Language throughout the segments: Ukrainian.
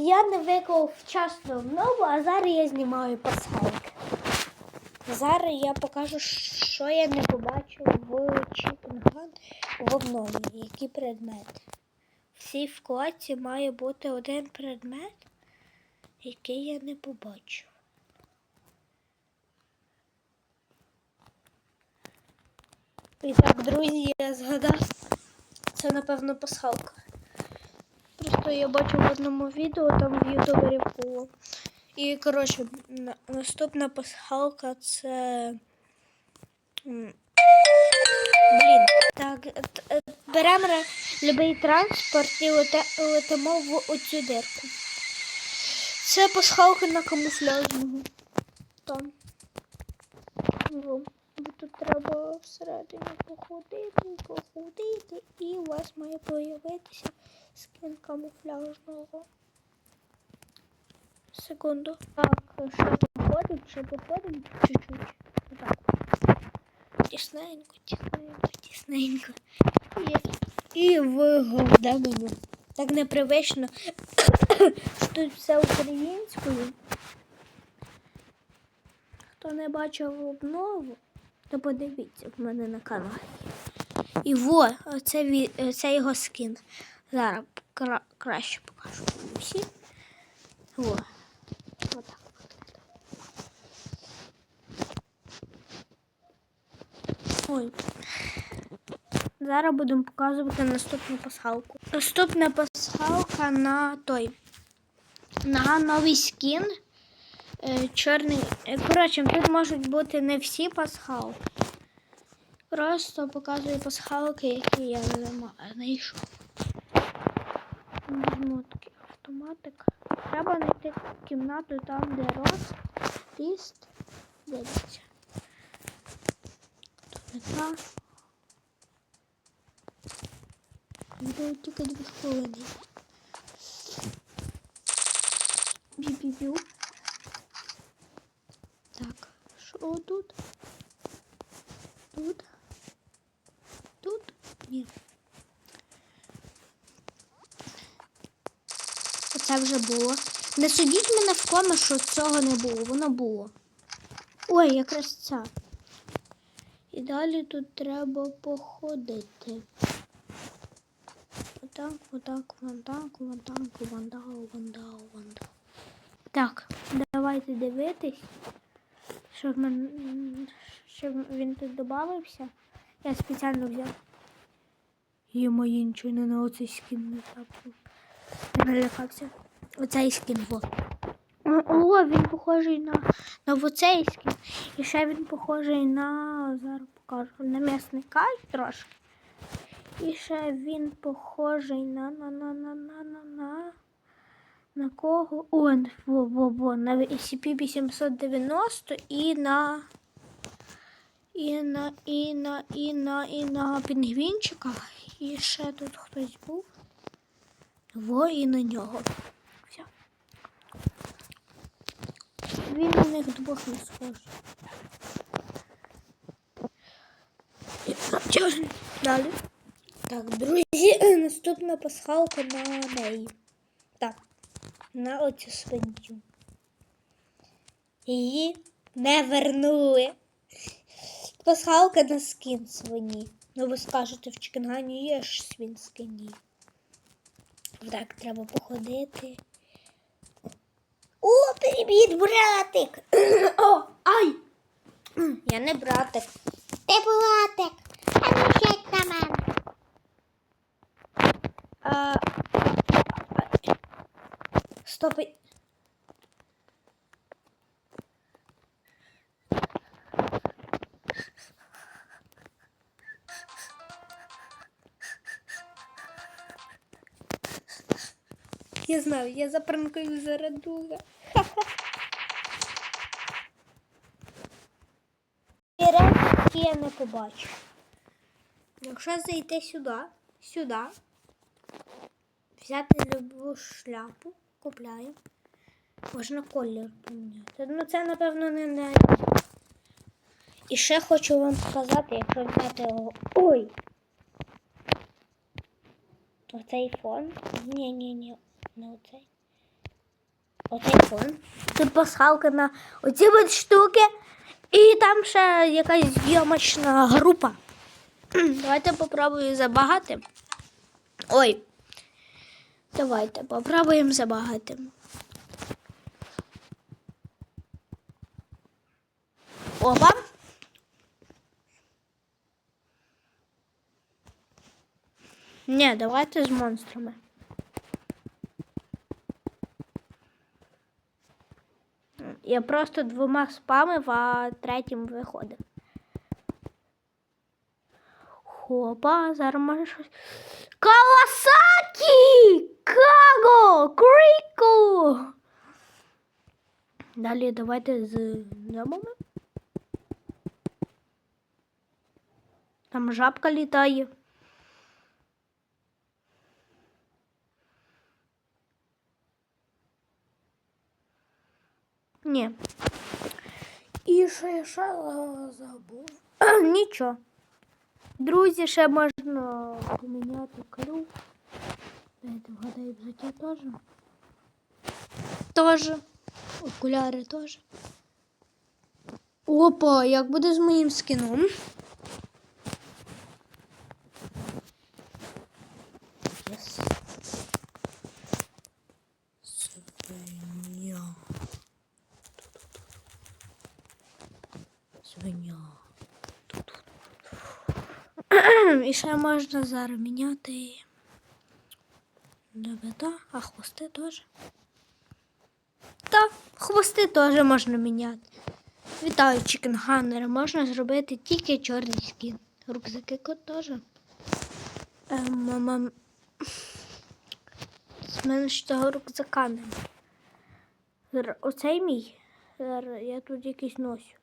Я не виклав вчасно обнову, а зараз я знімаю пасхалки. Зараз я покажу, що я не побачив в Чіпінган в обнові, які предмети. В цій вкладці має бути один предмет, який я не побачив. І так, друзі, я згадав, це напевно пасхалка. Просто я бачив в одному відео, там в ютубері було. І, коротше, наступна пасхалка це. Блін. Так, е, е, беремо любий транспорт і летимо в оцю дирку. Це пасхалка на камуфляжному. Там. Ну, тут треба всередині походити, походити, і у вас має появитися скін камуфляжного. Секунду. Так, ще походимо, ще походимо чуть-чуть. Отак. Тісненько, тісненько, тісненько. І, і в головне меню. Так непривично. що Тут все українською. Хто не бачив обнову, то подивіться в мене на каналі. І во, це, це його скін. Зараз кра- краще покажу всі. Во. Отак. Ой. Зараз будемо показувати наступну пасхалку. Наступна пасхалка на той. На новий скін. Е, чорний. е, Коротше, тут можуть бути не всі пасхалки. Просто показую пасхалки, які я знайшов. Візьму такий автоматик. Треба знайти кімнату там, де рост, ліст. Дивіться. Тут не. Буде тільки дві хвилини. Бі-бі-бю. Так, що? Тут? Тут? Ні. Оце вже було. Не судіть мене в коми, що цього не було. Воно було. Ой, якраз ця. І далі тут треба походити. Отак, отак, вон так, вон так, вон так, давайте дивитись, щоб, мен... щоб він тут додався. Я спеціально взяв. Є мої нічого не на оцей скін не тапнув. Налякався. Оцей скін, во. О, він похожий на, на оцей скін. І ще він похожий на. Зараз покажу. На м'ясний трошки. І ще він похожий на на на на на на на. На кого? О, во, во, во, на SCP-890 і на. І на, і на, і на, і на пінгвінчика. І ще тут хтось був. Во і на нього. Все. Він на них двох не схожий. Далі. Так, друзі, наступна пасхалка на неї. Так, на оцю свинью. Її не вернули. Пасхалка на скін свині. Ну, ви скажете, в Чикенгані є ж свін скині. Так, треба походити. О, привіт, братик! О, ай! Я не братик. Ти братик. А ну сядь на мене. А, Стоп. Я знаю, я запранкую зараз друга. І речі я не побачу. Якщо зайти сюди, сюди, взяти любу шляпу, купляємо. Можна колір поміняти. Ну це, напевно, не не. І ще хочу вам показати, якщо взяти його. Ой! Оцей фон. Ні, ні, ні, не оцей. Оцей фон. Тут пасхалка на оці от штуки. І там ще якась зйомочна група. Давайте попробую забагати. Ой. Давайте попробуємо забагати. Опа. Ні, давайте з монстрами. Я просто двома спамив, а третім виходив. Хопа, зараз може щось. Кавасакі! Каго! Кріко! Далі давайте з ньомами. Там жабка літає. Ні. І ще е, забув? Нічого. Друзі, ще можна поміняти клюв. Дайте вгадаю взуття теж. Теж. Окуляри теж. Опа, як буде з моїм скіном? Yes. Свиня. Свиня. І ще можна зараз міняти. Лебеда, а хвости теж. Так, хвости теж можна міняти. Вітаю, чікенганери. Можна зробити тільки чорний скін. Рюкзаки кот теж. Мама. З мене ж того рюкзака нема. Зар- Оцей мій. Я тут якийсь носю.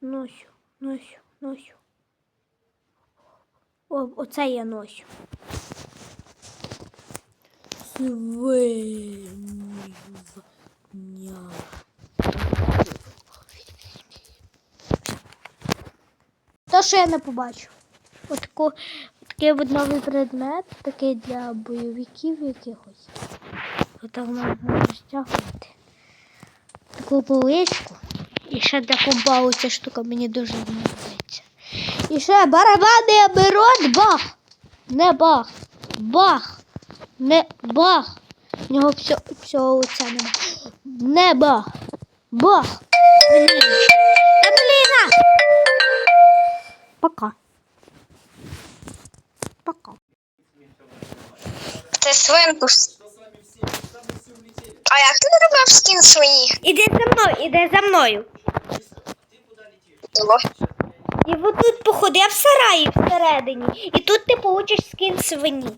Носю, носю, носю. О, оце я носю. Свиня. То, що я не побачу. Отаку, такий от новий предмет, такий для бойовиків якихось. Отак можна розтягувати. Таку поличку. І ще для компа ця штука мені дуже подобається. І ще барабанний оберот бах. Не бах. Бах. Не бах. В нього все, всього лиця нема. Не бах. Бах. Блін. Пока. Пока. Ти свинкус. А як ти робив скін своїх? Іди за мною, іди за мною. І отут походи в сараї всередині. І тут ти получиш скін свині.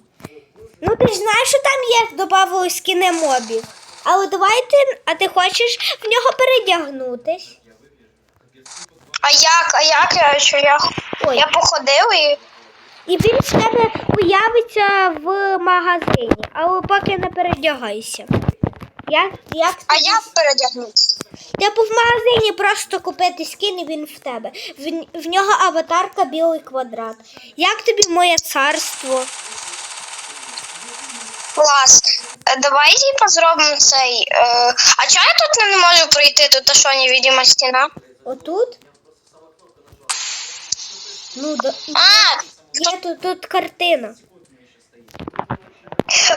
Ну ти ж знаєш, що там є добавили скіни мобів. Але давайте, а ти хочеш в нього передягнутись? А як? А як я що я? Ой. Я походив і. І він в тебе появиться в магазині, але поки не передягайся. Як, як А тобі? як передягнутися? Типу в магазині просто купити скін і він в тебе. В, в нього аватарка білий квадрат. Як тобі моє царство? Клас. Е, Давай типа зробимо цей. Е... А чого я тут не можу пройти? Тут та що невидима стіна? Отут? Ну, до... А, є тут, тут картина.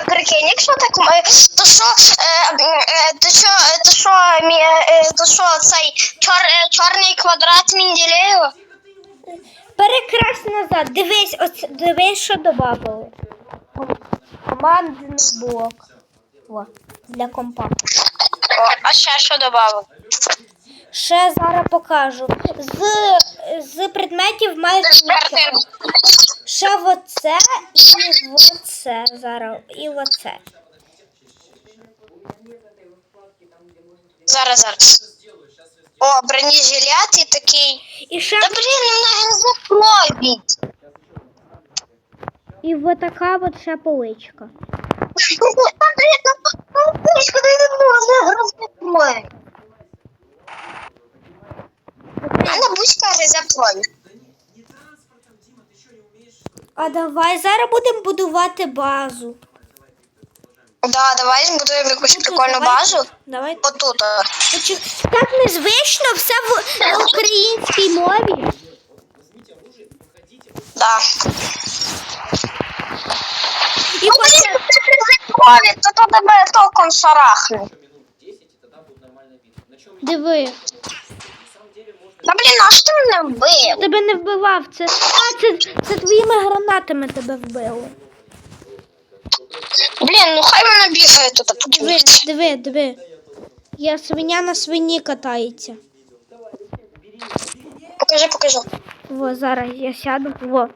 Прикинь, якщо так то що, е, е, то що, е, то що, то що цей чор, чорний квадрат Менделєєва? Перекрась назад. Дивись, оце, дивись, що додали. Командний блок. О, для компа. О, а ще що додав? Ще зараз покажу. З, з предметів мають. Ще в оце і в оце зараз. І в оце. Зараз, зараз. О, бронежилет і такий. І ще Та блін, мене не і в така от ще поличка. Блін, ну, ну, куди не можна розкроють. Мене бучка закроють. А давай зараз будемо будувати базу. Да, давай збудуємо якусь прикольну базу. Давай. Отут. Так незвично все в на українській мові. Да. І Ну, блін, це фізикові, то то тебе током шарахне. Диви. Та блін, а що ти мене вбив? Тебе не вбивав. Це, а, це, це твоїми гранатами тебе вбило. Блін, ну хай вона бігає тут, а тут Диви, диви, диви. Я свиня на свині катається. Покажи, покажи. Во, зараз я сяду. Во.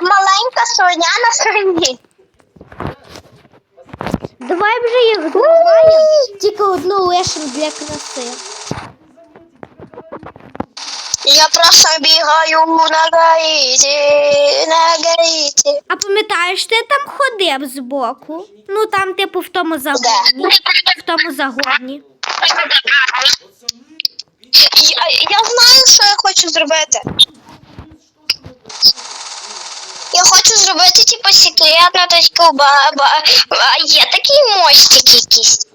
Маленька свиня на свині. Давай вже їх зламаємо. Тільки одну лишимо для краси. Я просто бігаю на гаїті, на гаїті. А пам'ятаєш, ти там ходив збоку? Ну там, типу, в тому загоні. В тому загоні. Я, я знаю, що я хочу зробити. Я хочу зробити, типу, секретно таку ба, ба, а є такий мостик якийсь.